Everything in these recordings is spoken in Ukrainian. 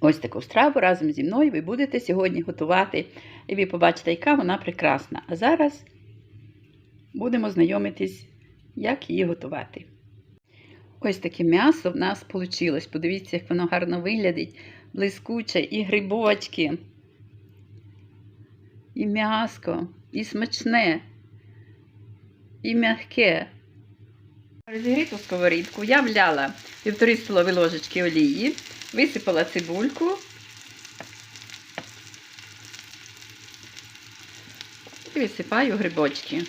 ось таку страву разом зі мною ви будете сьогодні готувати. І ви побачите, яка вона прекрасна. А зараз будемо знайомитись, як її готувати. Ось таке м'ясо в нас вийшло. Подивіться, як воно гарно виглядить, блискуче, і грибочки, і м'яско, і смачне, і м'яке. Розігріту сковорідку я вляла півтори столові ложечки олії, висипала цибульку. І висипаю грибочки.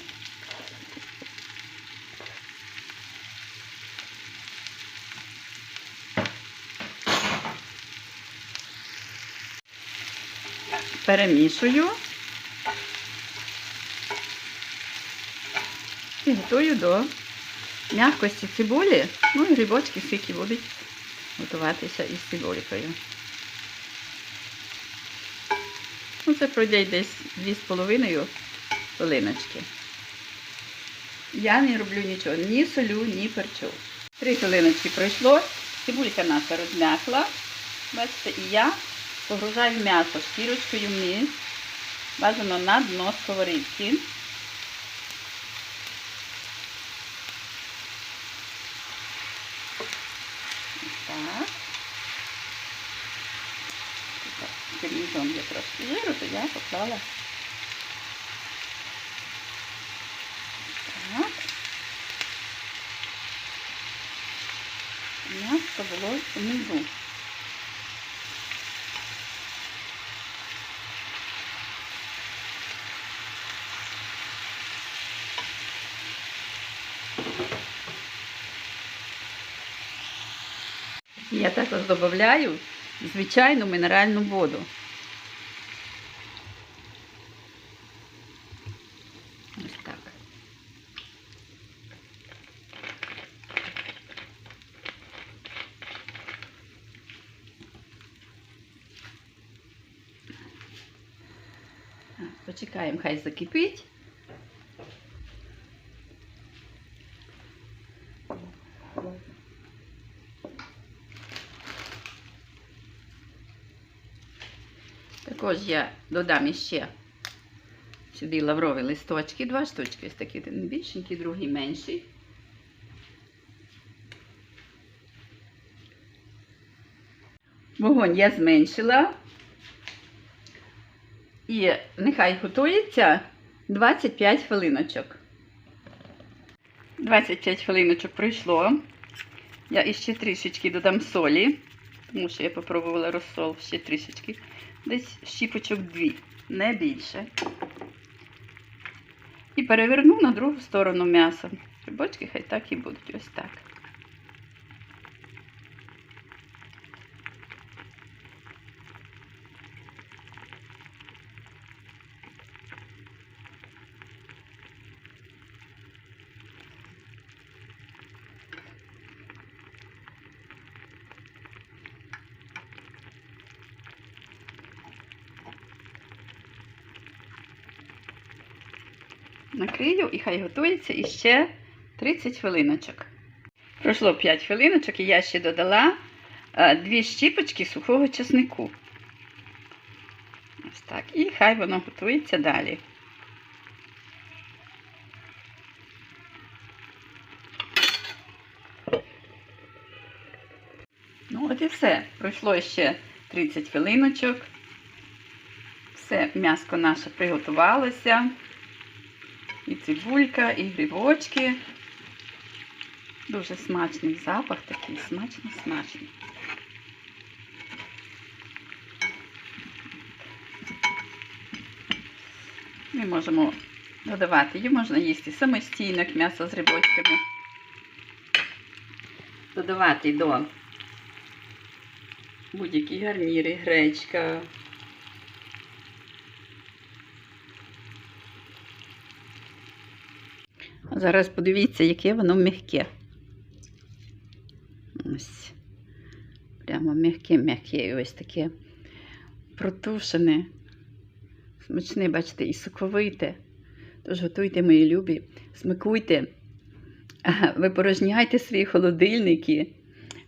Перемішую. І готую до м'якості цибулі, ну і грибочки скільки будуть готуватися із цибулькою. Ну, це пройде десь 2,5 хвилиночки. Я не роблю нічого, ні солю, ні перчу. Три хвилиночки пройшло, цибулька наша розм'якла. Бачите, і я погружаю м'ясо шкірочкою вниз, бажано на дно сковорідки. Так. Кернізом є трошки жиру, то я поклала. Так. М'ясо було внизу. Я також додаю звичайну мінеральну воду. Ось так. Почекаємо, хай закипить. Також я додам іще сюди лаврові листочки, два штучки, ось такі один більшенький, другий менший. Вогонь я зменшила. І нехай готується 25 хвилиночок. 25 хвилиночок пройшло. Я іще трішечки додам солі, тому що я попробувала розсол ще трішечки. Десь щіпочок дві, не більше. І переверну на другу сторону м'ясо. Рибочки хай так і будуть ось так. Накрию і хай готується іще 30 хвилиночок. Пройшло 5 хвилиночок і я ще додала е, дві щіпочки сухого чеснику. Ось так. І хай воно готується далі. Ну, от і все. Пройшло ще 30 хвилиночок. Все, м'яско наше приготувалося. І цибулька, і грибочки. Дуже смачний запах такий, смачно-смачний. Ми можемо додавати, її можна їсти самостійно, як м'ясо з грибочками. Додавати до будь-які гарніри, гречка. Зараз подивіться, яке воно м'яке. Ось. Прямо м'яке-м'яке, ось таке протушене, смачне, бачите, і соковите. Тож готуйте, мої любі, смакуйте, випорожняйте свої холодильники,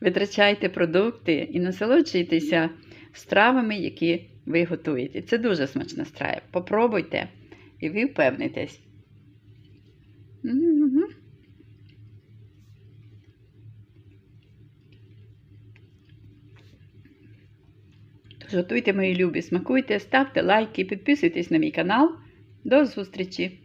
витрачайте продукти і насолоджуйтеся стравами, які ви готуєте. Це дуже смачна страва. Попробуйте, і ви впевнитесь. Готуйте, мої любі, смакуйте, ставте лайки, підписуйтесь на мій канал. До зустрічі!